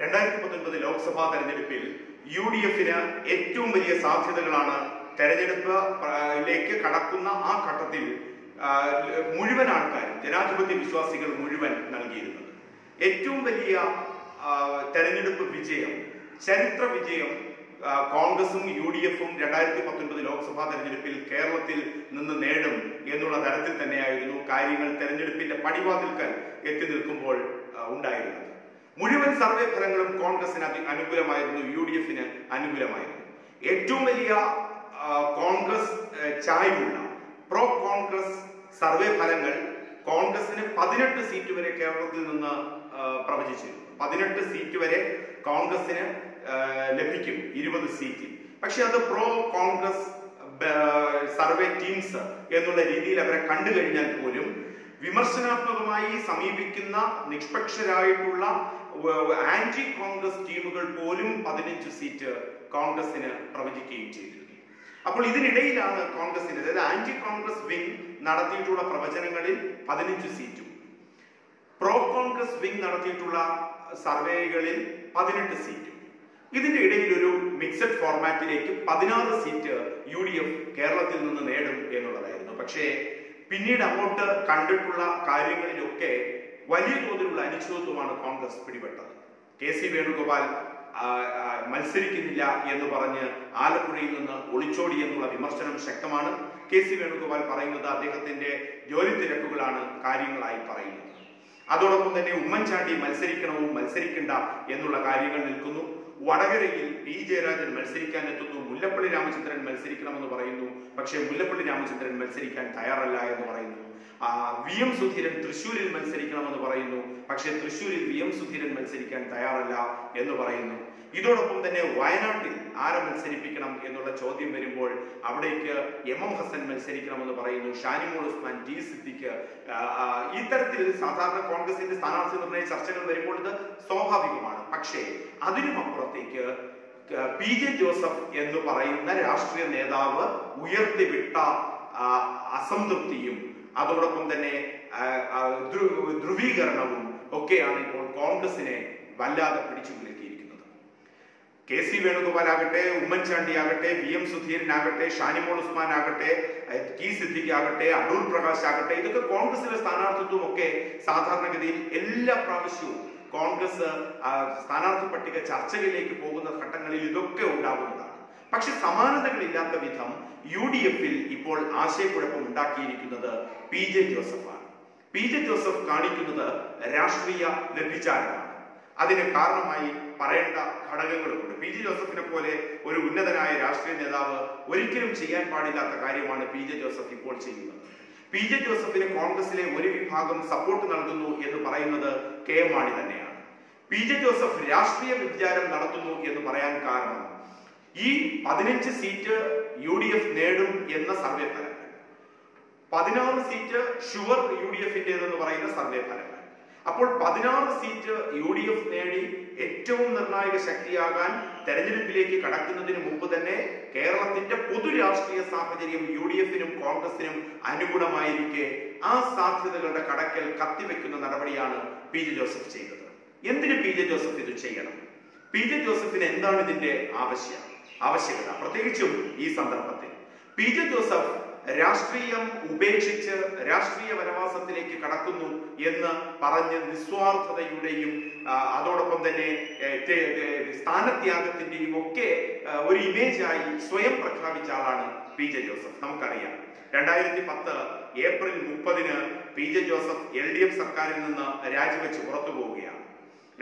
രണ്ടായിരത്തി പത്തൊൻപത് ലോക്സഭാ തെരഞ്ഞെടുപ്പിൽ യു ഡി എഫിന് ഏറ്റവും വലിയ സാധ്യതകളാണ് തെരഞ്ഞെടുപ്പ് ലേക്ക് കടക്കുന്ന ആ ഘട്ടത്തിൽ മുഴുവൻ ആൾക്കാരും ജനാധിപത്യ വിശ്വാസികൾ മുഴുവൻ നൽകിയിരുന്നത്. ഏറ്റവും വലിയ തെരഞ്ഞെടുപ്പ് വിജയം ചരിത്ര വിജയം കോൺഗ്രസും യു ഡി എഫും രണ്ടായിരത്തി പത്തൊൻപത് ലോക്സഭാ തെരഞ്ഞെടുപ്പിൽ കേരളത്തിൽ നിന്ന് നേടും എന്നുള്ള തരത്തിൽ തന്നെയായിരുന്നു കാര്യങ്ങൾ തെരഞ്ഞെടുപ്പിന്റെ പടിവാതിൽക്കൽ എത്തി നിൽക്കുമ്പോൾ ഉണ്ടായിരുന്നത്. മുഴുവൻ സർവേ ഫലങ്ങളും കോൺഗ്രസിന് അനുകൂലമായിരുന്നു യു ഡി എഫിന് അനുകൂലമായിരുന്നു. ഏറ്റവും വലിയ കോൺഗ്രസ് ചായ്വുള്ള പ്രോ കോൺഗ്രസ് സർവേ ഫലങ്ങൾ കോൺഗ്രസിന് പതിനെട്ട് സീറ്റ് വരെ കേരളത്തിൽ നിന്ന് പ്രവചിച്ചിരുന്നു. പതിനെട്ട് സീറ്റ് വരെ കോൺഗ്രസിന് ലഭിക്കും ഇരുപത് സീറ്റ് പക്ഷെ അത് പ്രോ കോൺഗ്രസ് സർവേ ടീംസ് എന്നുള്ള രീതിയിൽ അവരെ കണ്ടു കഴിഞ്ഞാൽ പോലും വിമർശനാത്മകമായി സമീപിക്കുന്ന നിഷ്പക്ഷരായിട്ടുള്ള ആന്റി കോൺഗ്രസ് ടീമുകൾ പോലും പതിനഞ്ച് സീറ്റ് കോൺഗ്രസിന് പ്രവചിക്കുകയും ചെയ്തിരുന്നു. അപ്പോൾ ഇതിനിടയിലാണ് കോൺഗ്രസിന് അതായത് ആന്റി കോൺഗ്രസ് വിംഗ് നടത്തിയിട്ടുള്ള പ്രവചനങ്ങളിൽ പതിനഞ്ച് സീറ്റും. പ്രോ കോൺഗ്രസ് വിംഗ് നടത്തിയിട്ടുള്ള സർവേകളിൽ പതിനെട്ട് സീറ്റും. ഇതിന്റെ ഇടയിൽ ഒരു മിക്സഡ് ഫോർമാറ്റിലേക്ക് പതിനാറ് സീറ്റ് യു ഡി എഫ് കേരളത്തിൽ നിന്ന് നേടും എന്നുള്ളതായിരുന്നു. പക്ഷേ പിന്നീട് അങ്ങോട്ട് കണ്ടിട്ടുള്ള കാര്യങ്ങളിലൊക്കെ വലിയ തോതിലുള്ള അനിശ്ചിതത്വമാണ് കോൺഗ്രസ് പിടിപെട്ടത്. കെ സി വേണുഗോപാൽ മത്സരിക്കുന്നില്ല എന്ന് പറഞ്ഞ് ആലപ്പുഴയിൽ നിന്ന് ഒളിച്ചോടി എന്നുള്ള വിമർശനം ശക്തമാണ്. കെ സി വേണുഗോപാൽ പറയുന്നത് അദ്ദേഹത്തിന്റെ ജോലി തിരക്കുകളാണ് കാര്യങ്ങളായി പറയുന്നത്. അതോടൊപ്പം തന്നെ ഉമ്മൻചാണ്ടി മത്സരിക്കണവും മത്സരിക്കണ്ട എന്നുള്ള കാര്യങ്ങൾ നിൽക്കുന്നു. വടകരയിൽ പി ജയരാജൻ മത്സരിക്കാൻ എത്തുന്നു. മുല്ലപ്പള്ളി രാമചന്ദ്രൻ മത്സരിക്കണമെന്ന് പറയുന്നു. പക്ഷേ മുല്ലപ്പള്ളി രാമചന്ദ്രൻ മത്സരിക്കാൻ തയ്യാറല്ല എന്ന് പറയുന്നു. വി എം സുധീരൻ തൃശൂരിൽ മത്സരിക്കണമെന്ന് പറയുന്നു. പക്ഷേ തൃശൂരിൽ വി എം സുധീരൻ മത്സരിക്കാൻ തയ്യാറല്ല എന്ന് പറയുന്നു. ഇതോടൊപ്പം തന്നെ വയനാട്ടിൽ ആരെ മത്സരിപ്പിക്കണം എന്നുള്ള ചോദ്യം വരുമ്പോൾ അവിടേക്ക് എം എം ഹസൻ മത്സരിക്കണമെന്ന് പറയുന്നു. ഷാനിമോൾ ഉസ്മാൻ ജി സിദ്ദിഖ് ഇത്തരത്തിൽ സാധാരണ കോൺഗ്രസിന്റെ സ്ഥാനാർത്ഥി നിർണയ ചർച്ചകൾ വരുമ്പോൾ ഇത് സ്വാഭാവികമാണ്. പക്ഷേ അതിനും അപ്പുറത്തേക്ക് പി ജെ ജോസഫ് എന്ന് പറയുന്ന രാഷ്ട്രീയ നേതാവ് ഉയർത്തിവിട്ട അസംതൃപ്തിയും അതോടൊപ്പം തന്നെ ധ്രുവീകരണവും ഒക്കെയാണ് ഇപ്പോൾ കോൺഗ്രസിനെ വല്ലാതെ പിടിച്ചു കുലുക്കിയിരിക്കുന്നത് കെ സി വേണുഗോപാൽ ആകട്ടെ ഉമ്മൻചാണ്ടി ആകട്ടെ വി എം സുധീരനാകട്ടെ ഷാനിമോൾ ഉസ്മാൻ ആകട്ടെ കി സിദ്ദിഖ് ആകട്ടെ അടൂർ പ്രകാശ് ആകട്ടെ ഇതൊക്കെ കോൺഗ്രസിലെ സ്ഥാനാർത്ഥിത്വം ഒക്കെ സാധാരണഗതിയിൽ എല്ലാ പ്രാവശ്യവും കോൺഗ്രസ് സ്ഥാനാർത്ഥി പട്ടിക ചർച്ചകളിലേക്ക് പോകുന്ന ഘട്ടങ്ങളിൽ ഇതൊക്കെ ഉണ്ടാകുന്നതാണ്. പക്ഷെ സമാനതകളില്ലാത്ത വിധം യു ഡി എഫിൽ ഇപ്പോൾ ആശയക്കുഴപ്പം ഉണ്ടാക്കിയിരിക്കുന്നത് പി ജെ ജോസഫാണ്. പി ജെ ജോസഫ് കാണിക്കുന്നത് രാഷ്ട്രീയ വ്യഭിചാരമാണ്. അതിന് കാരണമായി പറയേണ്ട ഘടകങ്ങളുമുണ്ട്. പി ജെ ജോസഫിനെ പോലെ ഒരു ഉന്നതനായ രാഷ്ട്രീയ നേതാവ് ഒരിക്കലും ചെയ്യാൻ പാടില്ലാത്ത കാര്യമാണ് പി ജെ ജോസഫ് ഇപ്പോൾ ചെയ്യുന്നത്. പി ജെ ജോസഫിന് കോൺഗ്രസിലെ ഒരു വിഭാഗം സപ്പോർട്ട് നൽകുന്നു എന്ന് പറയുന്നത് കെ മാണി തന്നെയാണ്. പി ജെ ജോസഫ് രാഷ്ട്രീയ വ്യതിചാരം നടത്തുന്നു എന്ന് പറയാൻ കാരണം ഈ പതിനഞ്ച് സീറ്റ് യു ഡി എഫ് നേടും എന്ന സർവേ ഫലങ്ങൾ. പതിനാറ് സീറ്റ് ഷുവർ യു ഡി എഫിന്റേതെന്ന് പറയുന്ന സർവേ ഫലങ്ങൾ. അപ്പോൾ പതിനാറ് സീറ്റ് യു ഡി എഫ് നേടി ഏറ്റവും നിർണായക ശക്തിയാകാൻ തെരഞ്ഞെടുപ്പിലേക്ക് കടക്കുന്നതിന് മുമ്പ് തന്നെ കേരളത്തിന്റെ പൊതു രാഷ്ട്രീയ സാഹചര്യം യു ഡി എഫിനും കോൺഗ്രസിനും അനുകൂലമായിരിക്കെ ആ സാധ്യതകളുടെ കടക്കൽ കത്തിവെക്കുന്ന നടപടിയാണ് പി ജെ ജോസഫ് ചെയ്തത്. എന്തിന് പി ജെ ജോസഫ് ഇത് ചെയ്യണം? പി ജെ ജോസഫിന് എന്താണ് ഇതിന്റെ ആവശ്യം? ആവശ്യകത. പ്രത്യേകിച്ചും ഈ സന്ദർഭത്തിൽ. പി ജെ ജോസഫ് രാഷ്ട്രീയം ഉപേക്ഷിച്ച് രാഷ്ട്രീയ വനവാസത്തിലേക്ക് കടക്കുന്നു എന്ന് പറഞ്ഞ് നിസ്വാർത്ഥതയുടെയും അതോടൊപ്പം തന്നെ സ്ഥാനത്യാഗത്തിന്റെയും ഒക്കെ ഒരു ഇമേജായി സ്വയം പ്രഖ്യാപിച്ച ആളാണ് പി ജെ ജോസഫ്. നമുക്കറിയാം. രണ്ടായിരത്തി പത്ത് ഏപ്രിൽ മുപ്പതിന് P J Joseph L D F സർക്കാരിൽ നിന്ന് രാജിവെച്ച് പുറത്തു പോവുകയാണ്.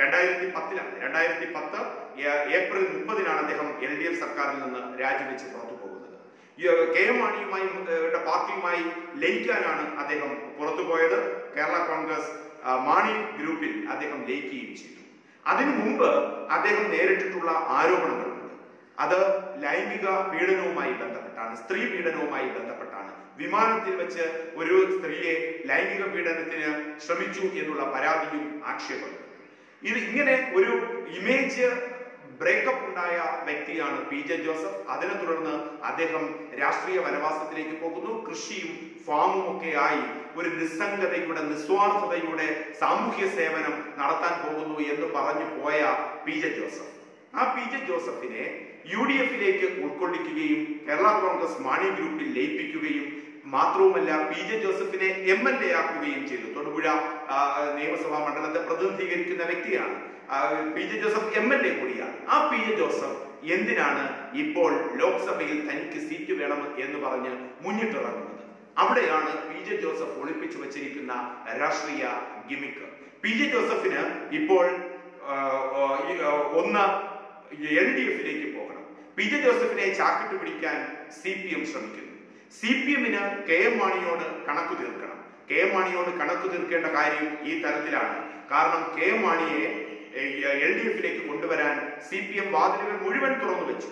രണ്ടായിരത്തി പത്തിലാണ് രണ്ടായിരത്തി പത്ത് ഏപ്രിൽ മുപ്പതിനാണ് അദ്ദേഹം എൽ ഡി എഫ് സർക്കാരിൽ നിന്ന് രാജിവെച്ച് പുറത്തു കെ എം മാണിയുമായി പാർട്ടിയുമായി ലയിക്കാനാണ് അദ്ദേഹം പുറത്തുപോയത്. കേരള കോൺഗ്രസ് മാണി ഗ്രൂപ്പിൽ അദ്ദേഹം ലയിക്കുകയും ചെയ്തു. അതിനു മുമ്പ് അദ്ദേഹം നേരിട്ടിട്ടുള്ള ആരോപണങ്ങളുണ്ട്. അത് ലൈംഗിക പീഡനവുമായി ബന്ധപ്പെട്ടാണ് സ്ത്രീ പീഡനവുമായി ബന്ധപ്പെട്ടാണ്. വിമാനത്തിൽ വെച്ച് ഒരു സ്ത്രീയെ ലൈംഗിക പീഡനത്തിന് ശ്രമിച്ചു എന്നുള്ള പരാതിയും ആക്ഷേപവും ഇത് ഇങ്ങനെ ഒരു ഇമേജ് ബ്രേക്കപ്പ് ഉണ്ടായ വ്യക്തിയാണ് പി ജെ ജോസഫ്. അതിനെ തുടർന്ന് അദ്ദേഹം രാഷ്ട്രീയ വനവാസത്തിലേക്ക് പോകുന്നു. കൃഷിയും ഫാമും ആയി ഒരു നിസ്സംഗതയുടെ നിസ്വാർത്ഥതയുടെ സാമൂഹ്യ സേവനം നടത്താൻ പോകുന്നു എന്ന് പറഞ്ഞു പോയ പി ജെ ജോസഫ്. ആ പി ജെ ജോസഫിനെ യു ഡി എഫിലേക്ക് ഉൾക്കൊള്ളിക്കുകയും കേരള കോൺഗ്രസ് മാണി ഗ്രൂപ്പിൽ ലയിപ്പിക്കുകയും മാത്രവുമല്ല പി ജെ ജോസഫിനെ എം എൽ എ ആക്കുകയും ചെയ്തു. തൊടുപുഴ നിയമസഭാ മണ്ഡലത്തെ പ്രതിനിധീകരിക്കുന്ന വ്യക്തിയാണ്. P J Joseph M L A കൂടിയാണ്. ആ പി ജെ ജോസഫ് എന്തിനാണ് ഇപ്പോൾ ലോക്സഭയിൽ തനിക്ക് സീറ്റ് വേണം എന്ന് പറഞ്ഞ് മുന്നിട്ടിറങ്ങുന്നത്? അവിടെയാണ് പി ജെ ജോസഫ് ഒളിപ്പിച്ചു വച്ചിരിക്കുന്ന രാഷ്ട്രീയ ഗിമിക്ക്. പി ജെ ജോസഫിന് ഇപ്പോൾ ഒന്ന് എൽ ഡി എഫിലേക്ക് പോകണം. പി ജെ ജോസഫിനെ ചാക്കിട്ട് പിടിക്കാൻ സി പി എം ശ്രമിക്കുന്നു. സി പി എമ്മിന് കെ എം മാണിയോട് കണക്ക് തീർക്കണം. കെ എം മാണിയോട് കണക്ക് തീർക്കേണ്ട കാര്യം ഈ തരത്തിലാണ്. കാരണം കെ എം മാണിയെ എൽ ഡി എഫിലേക്ക് കൊണ്ടുവരാൻ സി പി എം വാതിലുകൾ മുഴുവൻ തുറന്നു വെച്ചു.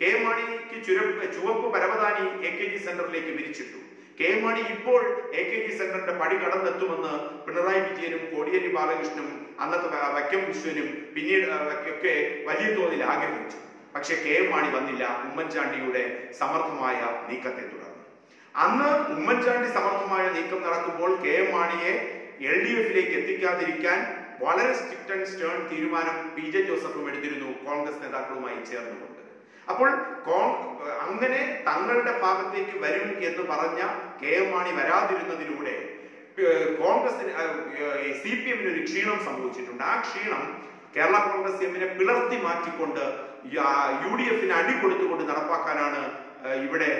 കെ മാണിക്ക് ചുരപ്പ് ചുവപ്പ് പരവതാനി എ കെ ജി സെന്ററിലേക്ക് വിരിച്ചിട്ടു. കെ മണി ഇപ്പോൾ എ കെ ജി സെന്ററിന്റെ പടി കടന്നെത്തുമെന്ന് പിണറായി വിജയനും കോടിയേരി ബാലകൃഷ്ണനും അന്നത്തെ വൈക്കം വിശ്വനും പിന്നീട് ഒക്കെ വലിയ തോതിൽ ആഗ്രഹിച്ചു. പക്ഷെ കെ മാണി വന്നില്ല. ഉമ്മൻചാണ്ടിയുടെ സമർത്ഥമായ നീക്കത്തെ തുടർന്ന്. അന്ന് ഉമ്മൻചാണ്ടി സമർത്ഥമായ നീക്കം നടക്കുമ്പോൾ കെ മാണിയെ എൽ ഡി എഫിലേക്ക് എത്തിക്കാതിരിക്കാൻ വളരെ സ്ട്രിക്റ്റ് ആൻഡ് സ്റ്റേൺ തീരുമാനം പി ജെ ജോസഫും എടുത്തിരുന്നു. കോൺഗ്രസ് നേതാക്കളുമായി ചേർന്നുകൊണ്ട്. അപ്പോൾ അങ്ങനെ തങ്ങളുടെ ഭാഗത്തേക്ക് വരും എന്ന് പറഞ്ഞ കെ എം മാണി വരാതിരുന്നതിലൂടെ കോൺഗ്രസിന് സി പി എമ്മിന് ഒരു ക്ഷീണം സംഭവിച്ചിട്ടുണ്ട്. ആ ക്ഷീണം കേരള കോൺഗ്രസ് എമ്മിനെ പിളർത്തി മാറ്റിക്കൊണ്ട് യു ഡി എഫിന് അടി കൊടുത്തുകൊണ്ട് നടപ്പാക്കാനാണ് ഇവിടെ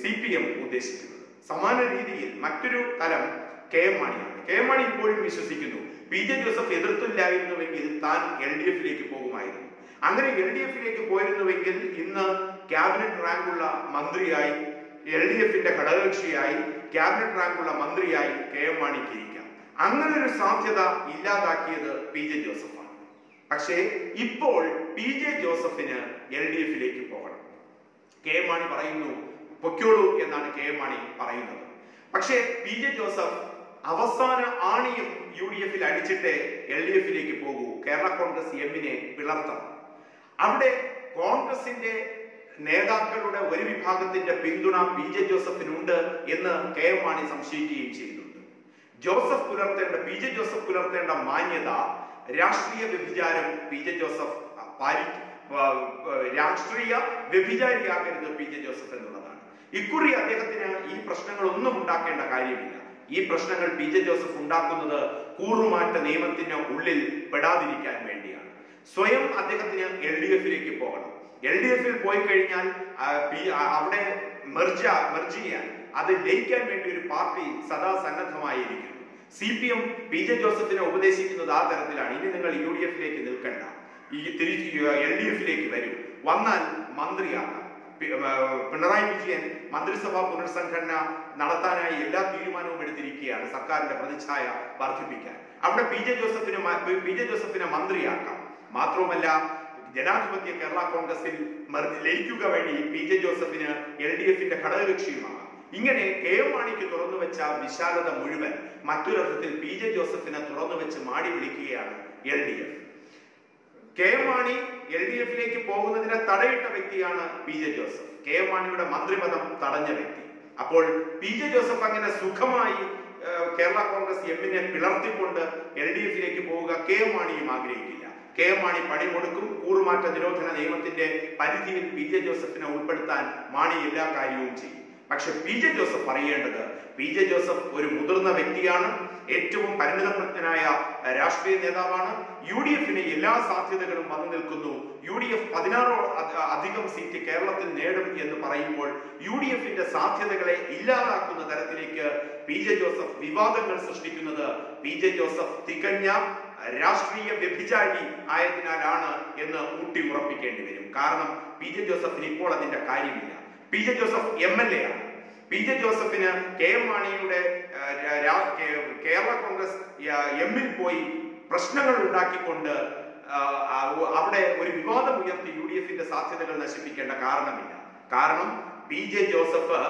സി പി എം ഉദ്ദേശിക്കുന്നത്. സമാന രീതിയിൽ മറ്റൊരു തലം കെ എം മാണിയാണ്. കെ മാണി ഇപ്പോഴും വിശ്വസിക്കുന്നു. പി ജെ ജോസഫ് എതിർത്തില്ലായിരുന്നുവെങ്കിൽ താൻ എൽ ഡി എഫിലേക്ക് പോകുമായിരുന്നു. അങ്ങനെ എൽ ഡി എഫിലേക്ക് പോയിരുന്നുവെങ്കിൽ ഇന്ന് ക്യാബിനറ്റ് റാങ്കുള്ള മന്ത്രിയായി എൽ ഡി എഫിന്റെ ഘടകകക്ഷിയായി ക്യാബിനറ്റ് റാങ്കുള്ള മന്ത്രിയായി കെ എം മാണിക്ക് ഇരിക്കാം. അങ്ങനെ ഒരു സാധ്യത ഇല്ലാതാക്കിയത് പി ജെ ജോസഫാണ്. പക്ഷേ ഇപ്പോൾ പി ജെ ജോസഫിന് എൽ ഡി എഫിലേക്ക് പോകണം. കെ എം മാണി പറയുന്നു പൊയ്ക്കോളൂ എന്നാണ് കെ എം മാണി പറയുന്നത്. പക്ഷേ പി ജെ ജോസഫ് അവസാന ആണിയും യു ഡി എഫിൽ അടിച്ചിട്ട് എൽ ഡി എഫിലേക്ക് പോകൂ. കേരള കോൺഗ്രസ് എമ്മിനെ പിളർത്തണം. അവിടെ കോൺഗ്രസിന്റെ നേതാക്കളുടെ ഒരു വിഭാഗത്തിന്റെ പിന്തുണ പി ജെ ജോസഫിനുണ്ട് എന്ന് കെ എം മാണി സംശയിക്കുകയും ചെയ്യുന്നുണ്ട്. ജോസഫ് പുലർത്തേണ്ട പി ജെ ജോസഫ് പുലർത്തേണ്ട മാന്യത രാഷ്ട്രീയ വ്യഭിചാരം പി ജെ ജോസഫ് രാഷ്ട്രീയ വ്യഭിചാരിയാകരുത് പി ജെ ജോസഫ് എന്നുള്ളതാണ്. ഇക്കുറി അദ്ദേഹത്തിന് ഈ പ്രശ്നങ്ങളൊന്നും ഉണ്ടാക്കേണ്ട കാര്യമില്ല. ഈ പ്രശ്നങ്ങൾ പി ജെ ജോസഫ് ഉണ്ടാക്കുന്നത് കൂറുമാറ്റ നിയമത്തിന് ഉള്ളിൽ പെടാതിരിക്കാൻ വേണ്ടിയാണ്. സ്വയം അദ്ദേഹത്തിന് എൽ ഡി എഫിലേക്ക് പോകണം. എൽ ഡി എഫിൽ പോയി കഴിഞ്ഞാൽ അവിടെ മെർജ മെർജ് ചെയ്യാൻ അത് ലയിക്കാൻ വേണ്ടി ഒരു പാർട്ടി സദാ സന്നദ്ധമായിരിക്കുന്നു. C P M P J ജോസഫിനെ ഉപദേശിക്കുന്നത് ആ തരത്തിലാണ്. ഇനി നിങ്ങൾ യു ഡി എഫിലേക്ക് നിൽക്കണ്ട. ഈ തിരിച്ച് എൽ ഡി എഫിലേക്ക് വരൂ. വന്നാൽ മന്ത്രിയാകാം പിണറായി വിജയൻ മന്ത്രിസഭാ പുനർസംഘടന നടത്താനായി എല്ലാ തീരുമാനവും എടുത്തിരിക്കുകയാണ് സർക്കാരിന്റെ പ്രതിച്ഛായ വർദ്ധിപ്പിക്കാൻ. അവിടെ പി ജെ ജോസഫിനെ പി ജെ ജോസഫിനെ മന്ത്രിയാക്കാം. മാത്രവുമല്ല ജനാധിപത്യ കേരള കോൺഗ്രസിൽ ലയിക്കുക വഴി പി ജെ ജോസഫിന് എൽ ഡി എഫിന്റെ ഘടകകക്ഷിയുമാകാം ഇങ്ങനെ കെ എം മാണിക്ക് തുറന്നു വെച്ച വിശാലത മുഴുവൻ മറ്റൊരർത്ഥത്തിൽ പി ജെ ജോസഫിനെ തുറന്നു വെച്ച് മാടി വിളിക്കുകയാണ് L D F. K M Mani L D എഫിലേക്ക് പോകുന്നതിനെ തടയിട്ട വ്യക്തിയാണ് P J Joseph. K M മാണിയുടെ മന്ത്രിപദം തടഞ്ഞ വ്യക്തി. അപ്പോൾ പി ജെ ജോസഫ് അങ്ങനെ സുഖമായി കേരള കോൺഗ്രസ് എമ്മിനെ പിളർത്തിക്കൊണ്ട് എൽ ഡി എഫിലേക്ക് പോവുക കെ എം മാണിയും ആഗ്രഹിക്കില്ല. കെ എം മാണി പണി കൊടുക്കും കൂറുമാറ്റ നിരോധന നിയമത്തിന്റെ പരിധിയിൽ പി ജെ ജോസഫിനെ ഉൾപ്പെടുത്താൻ മാണി എല്ലാ കാര്യവും ചെയ്യും. പക്ഷെ പി ജെ ജോസഫ് അറിയേണ്ടത് പി ജെ ജോസഫ് ഒരു മുതിർന്ന വ്യക്തിയാണ് ഏറ്റവും പരിണിതപ്രജ്ഞനായ രാഷ്ട്രീയ നേതാവാണ്. യു ഡി എഫിന് എല്ലാ സാധ്യതകളും വന്നു നിൽക്കുന്നു. യു ഡി എഫ് പതിനാറോ അധികം സീറ്റ് കേരളത്തിൽ നേടും എന്ന് പറയുമ്പോൾ യു ഡി എഫിന്റെ സാധ്യതകളെ ഇല്ലാതാക്കുന്ന തരത്തിലേക്ക് പി ജെ ജോസഫ് വിവാദങ്ങൾ സൃഷ്ടിക്കുന്നത്. പി ജെ ജോസഫ് തികഞ്ഞ രാഷ്ട്രീയ വ്യഭിചാരി ആയതിനാലാണ് എന്ന് ഊട്ടി ഉറപ്പിക്കേണ്ടി വരും. കാരണം പി ജെ ജോസഫിന് ഇപ്പോൾ അതിന്റെ കാര്യമില്ല. P J Joseph M L A ആണ്. പി ജെ ജോസഫിന് കെ എം മാണിയുടെ കേരള കോൺഗ്രസ് എമ്മിൽ പോയി പ്രശ്നങ്ങൾ ഉണ്ടാക്കിക്കൊണ്ട് അവിടെ ഒരു വിവാദം ഉയർത്തി യു ഡി എഫിന്റെ സാധ്യതകൾ നശിപ്പിക്കേണ്ട കാരണമില്ല. കാരണം പി ജെ ജോസഫ്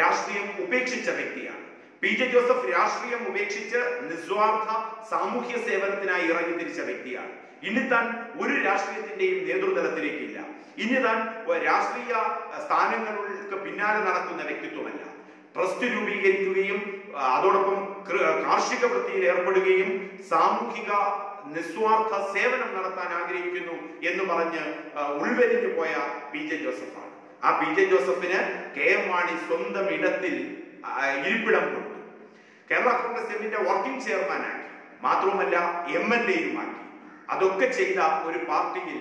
രാഷ്ട്രീയം ഉപേക്ഷിച്ച വ്യക്തിയാണ്. പി ജെ ജോസഫ് രാഷ്ട്രീയം ഉപേക്ഷിച്ച് നിസ്വാർത്ഥ സാമൂഹ്യ സേവനത്തിനായി ഇറങ്ങി തിരിച്ച വ്യക്തിയാണ്. ഇനി താൻ ഒരു രാഷ്ട്രീയത്തിന്റെയും നേതൃതലത്തിലേക്കില്ല. ഇനി താൻ രാഷ്ട്രീയ സ്ഥാനങ്ങൾക്ക് പിന്നാലെ നടക്കുന്ന വ്യക്തിത്വമല്ല. ട്രസ്റ്റ് രൂപീകരിക്കുകയും അതോടൊപ്പം കാർഷിക വൃത്തിയിൽ ഏർപ്പെടുകയും സാമൂഹിക നിസ്വാർത്ഥ സേവനം നടത്താൻ ആഗ്രഹിക്കുന്നു എന്ന് പറഞ്ഞ് ഉൾവെരിഞ്ഞു പോയ പി ജെ ജോസഫാണ്. ആ പി ജെ ജോസഫിന് കെ എം മാണി സ്വന്തം ഇടത്തിൽ ഇരിപ്പിടം കൊടുത്തു. കേരള കോൺഗ്രസ് എമ്മിന്റെ വർക്കിംഗ് ചെയർമാനാക്കി. മാത്രവുമല്ല എം എൽ എയുമാക്കി. അതൊക്കെ ചെയ്ത ഒരു പാർട്ടിയിൽ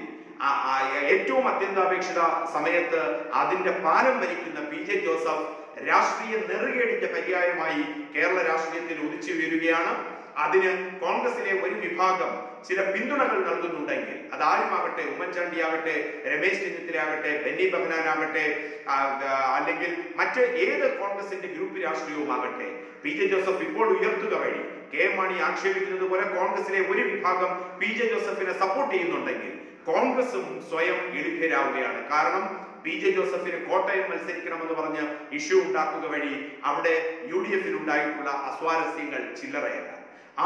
ഏറ്റവും അത്യന്താപേക്ഷിത സമയത്ത് അതിന്റെ പാലം വലിക്കുന്ന പി ജെ ജോസഫ് രാഷ്ട്രീയ നെറുകേടിന്റെ പര്യായമായി കേരള രാഷ്ട്രീയത്തിൽ ഉദിച്ചുയരുകയാണ് അതിന് കോൺഗ്രസിലെ ഒരു വിഭാഗം ചില പിന്തുണകൾ നൽകുന്നുണ്ടെങ്കിൽ അത് ആരുമാകട്ടെ ഉമ്മൻചാണ്ടി ആകട്ടെ രമേശ് ചെന്നിത്തലയാകട്ടെ ബെന്നി ബഹനാനാകട്ടെ ആ, ആ, അല്ലെങ്കിൽ മറ്റ് ഏത് കോൺഗ്രസിന്റെ ഗ്രൂപ്പ് രാഷ്ട്രീയവുമാകട്ടെ? പി ജെ ജോസഫ് ഇപ്പോൾ ഉയർത്തുക വഴി കെ എം മാണി ആക്ഷേപിക്കുന്നത് പോലെ കോൺഗ്രസിലെ ഒരു വിഭാഗം പി ജെ ജോസഫിനെ സപ്പോർട്ട് ചെയ്യുന്നുണ്ടെങ്കിൽ കോൺഗ്രസും സ്വയം ഇടുക്കരാവുകയാണ് കാരണം പി ജെ ജോസഫിന് കോട്ടയം മത്സരിക്കണമെന്ന് പറഞ്ഞ് ഇഷ്യൂ ഉണ്ടാക്കുക വഴി അവിടെ യു ഡി എഫിൽ ഉണ്ടായിട്ടുള്ള അസ്വാരസ്യങ്ങൾ ചില്ലറയല്ല.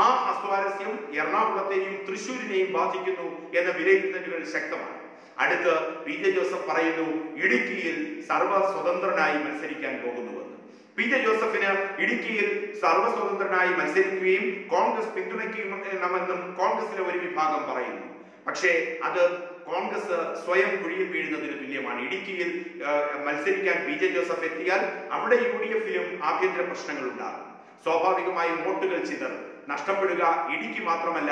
ആ അസ്വാരസ്യം എറണാകുളത്തെയും തൃശൂരിനെയും ബാധിക്കുന്നു എന്ന വിലയിരുത്തലുകൾ ശക്തമാണ്. അടുത്ത് പി ജെ ജോസഫ് പറയുന്നു ഇടുക്കിയിൽ സർവ സ്വതന്ത്രനായി മത്സരിക്കാൻ പോകുന്നുവെന്ന്. പി ജെ ജോസഫിന് ഇടുക്കിയിൽ സർവസ്വതന്ത്രനായി മത്സരിക്കുകയും കോൺഗ്രസ് പിന്തുണയ്ക്കണമെന്നും കോൺഗ്രസിലെ ഒരു വിഭാഗം പറയുന്നു. പക്ഷേ അത് കോൺഗ്രസ് സ്വയം കുഴിയിൽ വീഴുന്നതിന് തുല്യമാണ്. ഇടുക്കിയിൽ മത്സരിക്കാൻ ബി ജെ ജോസഫ് എത്തിയാൽ അവിടെ യു ഡി എഫിലും ആഭ്യന്തര പ്രശ്നങ്ങൾ ഉണ്ടാകും സ്വാഭാവികമായും വോട്ടുകൾ ചിതർ നഷ്ടപ്പെടുക ഇടുക്കി മാത്രമല്ല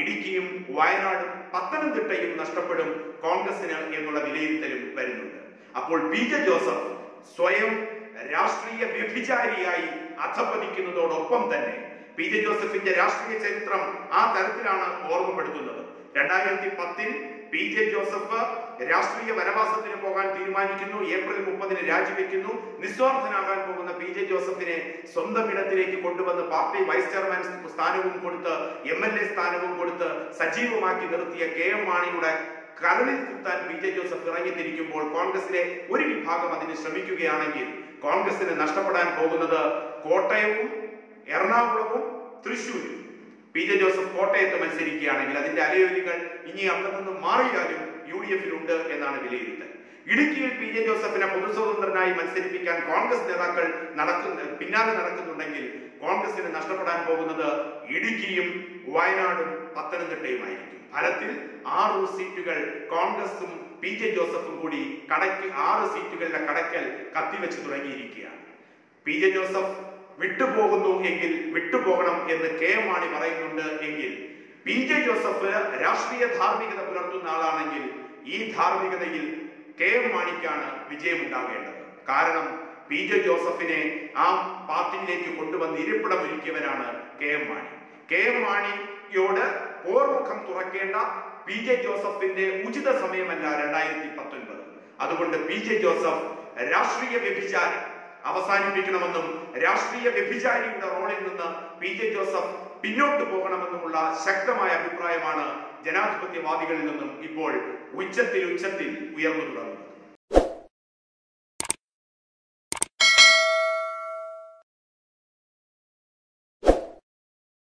ഇടുക്കിയും വയനാടും പത്തനംതിട്ടയും നഷ്ടപ്പെടും കോൺഗ്രസിന് എന്നുള്ള വിലയിരുത്തലും വരുന്നുണ്ട്. അപ്പോൾ പി ജെ ജോസഫ് സ്വയം രാഷ്ട്രീയ വ്യഭിചാരിയായി അധപ്പതിക്കുന്നതോടൊപ്പം തന്നെ പി ജെ ജോസഫിന്റെ രാഷ്ട്രീയ ചരിത്രം ആ തരത്തിലാണ് ഓർമ്മപ്പെടുത്തുന്നത്. രണ്ടായിരത്തി പത്തിൽ പി ജെ ജോസഫ് രാഷ്ട്രീയ വനവാസത്തിന് പോകാൻ തീരുമാനിക്കുന്നു. ഏപ്രിൽ മുപ്പതിന് രാജിവെക്കുന്നു. നിസ്വാർത്ഥനാകാൻ പോകുന്ന പി ജെ ജോസഫിനെ സ്വന്തം ഇടത്തിലേക്ക് കൊണ്ടുവന്ന് പാർട്ടി വൈസ് ചെയർമാൻ സ്ഥാനവും കൊടുത്ത് എം എൽ എ സ്ഥാനവും കൊടുത്ത് സജീവമാക്കി നിർത്തിയ കെ എം മാണിയുടെ കരളിൽ കുത്താൻ പി ജെ ജോസഫ് ഇറങ്ങിത്തിരിക്കുമ്പോൾ കോൺഗ്രസിലെ ഒരു വിഭാഗം അതിന് ശ്രമിക്കുകയാണെങ്കിൽ കോൺഗ്രസിന് നഷ്ടപ്പെടാൻ പോകുന്നത് കോട്ടയവും എറണാകുളവും തൃശൂരും പി ജെ ജോസഫ് കോട്ടയത്ത് മത്സരിക്കുകയാണെങ്കിൽ അതിന്റെ അലയൊലികൾ ഇനി അവിടെ നിന്ന് മാറിയാലും യു ഡി എഫിലുണ്ട് എന്നാണ് വിലയിരുത്തൽ. ഇടുക്കിയിൽ പി ജെ ജോസഫിനെ പൊതുസ്വതന്ത്രനായി മത്സരിപ്പിക്കാൻ കോൺഗ്രസ് നേതാക്കൾ നടക്കുന്ന പിന്നാലെ നടക്കുന്നുണ്ടെങ്കിൽ കോൺഗ്രസിന് നഷ്ടപ്പെടാൻ പോകുന്നത് ഇടുക്കിയും വയനാടും പത്തനംതിട്ടയുമായിരിക്കും. ഫലത്തിൽ ആറ് സീറ്റുകൾ കോൺഗ്രസും പി ജെ ജോസഫും കൂടി കടയ്ക്ക് ആറ് സീറ്റുകളുടെ കടയ്ക്കൽ കത്തിവെച്ച് തുടങ്ങിയിരിക്കുകയാണ്. പി ജെ ജോസഫ് വിട്ടുപോകുന്നു എങ്കിൽ വിട്ടുപോകണം എന്ന് കെ എം മാണി പറയുന്നുണ്ട് എങ്കിൽ പി ജെ ജോസഫ് രാഷ്ട്രീയ ധാർമ്മികത പുലർത്തുന്ന ആളാണെങ്കിൽ ഈ ധാർമ്മികതയിൽ കെ എം മാണിക്കാണ് വിജയമുണ്ടാകേണ്ടത്. കാരണം പി ജെ ജോസഫിനെ ആ പാർട്ടിയിലേക്ക് കൊണ്ടുവന്ന് ഇരിപ്പിടം ഒരുക്കിയവനാണ് K M Mani. K M മാണിയോട് പോർമുഖം തുറക്കേണ്ട പി ജെ ജോസഫിന്റെ ഉചിത സമയമല്ല രണ്ടായിരത്തി പത്തൊൻപത്. അതുകൊണ്ട് പി ജെ ജോസഫ് രാഷ്ട്രീയ വ്യഭിചാരം അവസാനിപ്പിക്കണമെന്നും രാഷ്ട്രീയ വ്യഭിചാരിയുടെ റോളിൽ നിന്ന് പി ജെ ജോസഫ് പിന്നോട്ട് പോകണമെന്നുമുള്ള ശക്തമായ അഭിപ്രായമാണ് ജനാധിപത്യവാദികളിൽ നിന്നും ഇപ്പോൾ ഉച്ചത്തിൽ ഉച്ചത്തിൽ ഉയർന്നു തുടങ്ങുന്നത്.